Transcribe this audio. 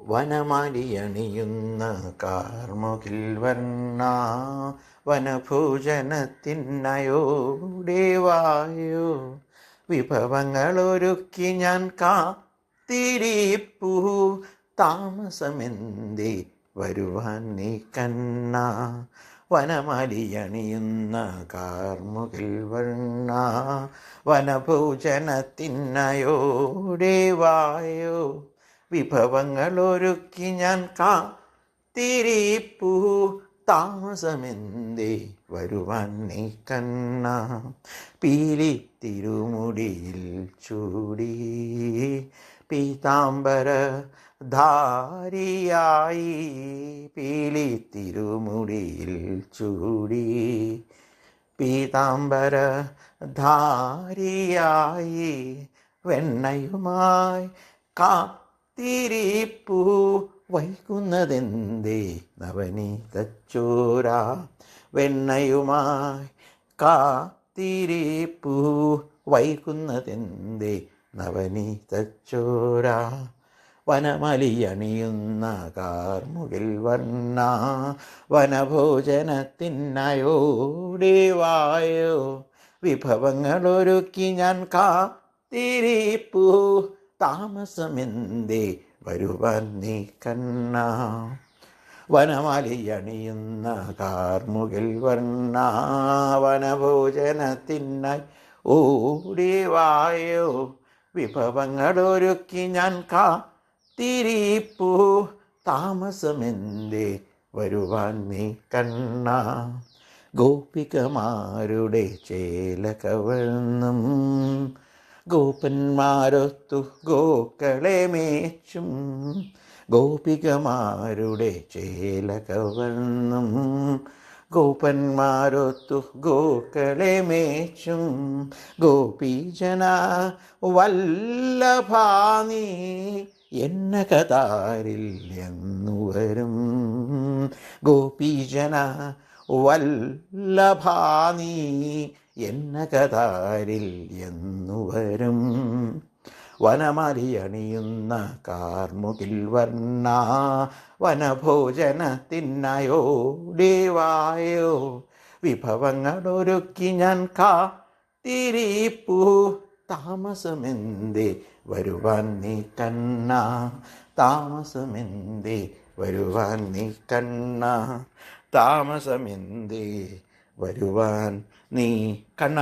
വനമാലിയണിയുന്ന കാർമുകിൽ വർണ വനഭൂജനത്തിന്നയോടെ വായോ. വിഭവങ്ങളൊരുക്കി ഞാൻ കാത്തിരിപ്പു. താമസമെന്തേ വരുവാൻ നീ കണ്ണ. വനമാലിയണിയുന്ന കാർമുകിൽ വർണ വനഭൂജനത്തിന്നയോടെ വായോ. വിഭവങ്ങളൊരുക്കി ഞാൻ കാ തിരിപ്പു താമസമെന്തേ വരുവാൻ നീ കണ്ണ. പീലി തിരുമുടിയിൽ ചൂടി. പീതാംബര ധാരിയായി. പീലി തിരുമുടിയിൽ ചൂടി. പീതാംബര ധാരിയായി. വെണ്ണയുമായി കാത്തിരിപ്പു വൈകുന്നതെന്തേ നവനീതച്ചോര വെണ്ണയുമായി കാത്തിരിപ്പൂ വൈകുന്നതെന്തേ നവനീതച്ചോര വനമലിയണിയുന്ന കാർമുകിൽ വണ്ണ വനഭോജനത്തിനയോടെ വായോ? വിഭവങ്ങളൊരുക്കി ഞാൻ കാത്തിരിപ്പു താമസമെന്തേ? വരുവാൻ നീ കണ്ണ. വനമാലിയണിയുന്ന കാർമുകിൽ വർണ. വനഭോജനത്തിനായി ഓടി വായോ. വിഭവങ്ങളൊരുക്കി ഞാൻ കാ തിരിപ്പൂ താമസമെന്തേ? വരുവാൻ നീ കണ്ണ. ഗോപികമാരുടെ ചേല കവർന്നും ഗോപന്മാരൊത്തു ഗോക്കളെ മേച്ചും ഗോപികമാരുടെ ചേല കവർന്നും ഗോപന്മാരൊത്തു ഗോക്കളെ മേച്ചും ഗോപീജന വല്ലഭാനി എന്ന കതാരിൽ എന്നു വരും. ഗോപീജന വല്ലഭാനി എന്ന കഥാരിൽ എന്നു വരും. വനമലിയണിയുന്ന കാർമുകിൽ വർണ ദേവായോ വിഭവങ്ങൾ വിഭവങ്ങളൊരുക്കി ഞാൻ കാ കാത്തിരിപ്പു. താമസമെന്തേ വരുവാൻ നീ കണ്ണ? താമസമെന്തേ വരുവാൻ നീ കണ്ണ? താമസമെന്തേ വരുവാൻ നീ കണ്ണ.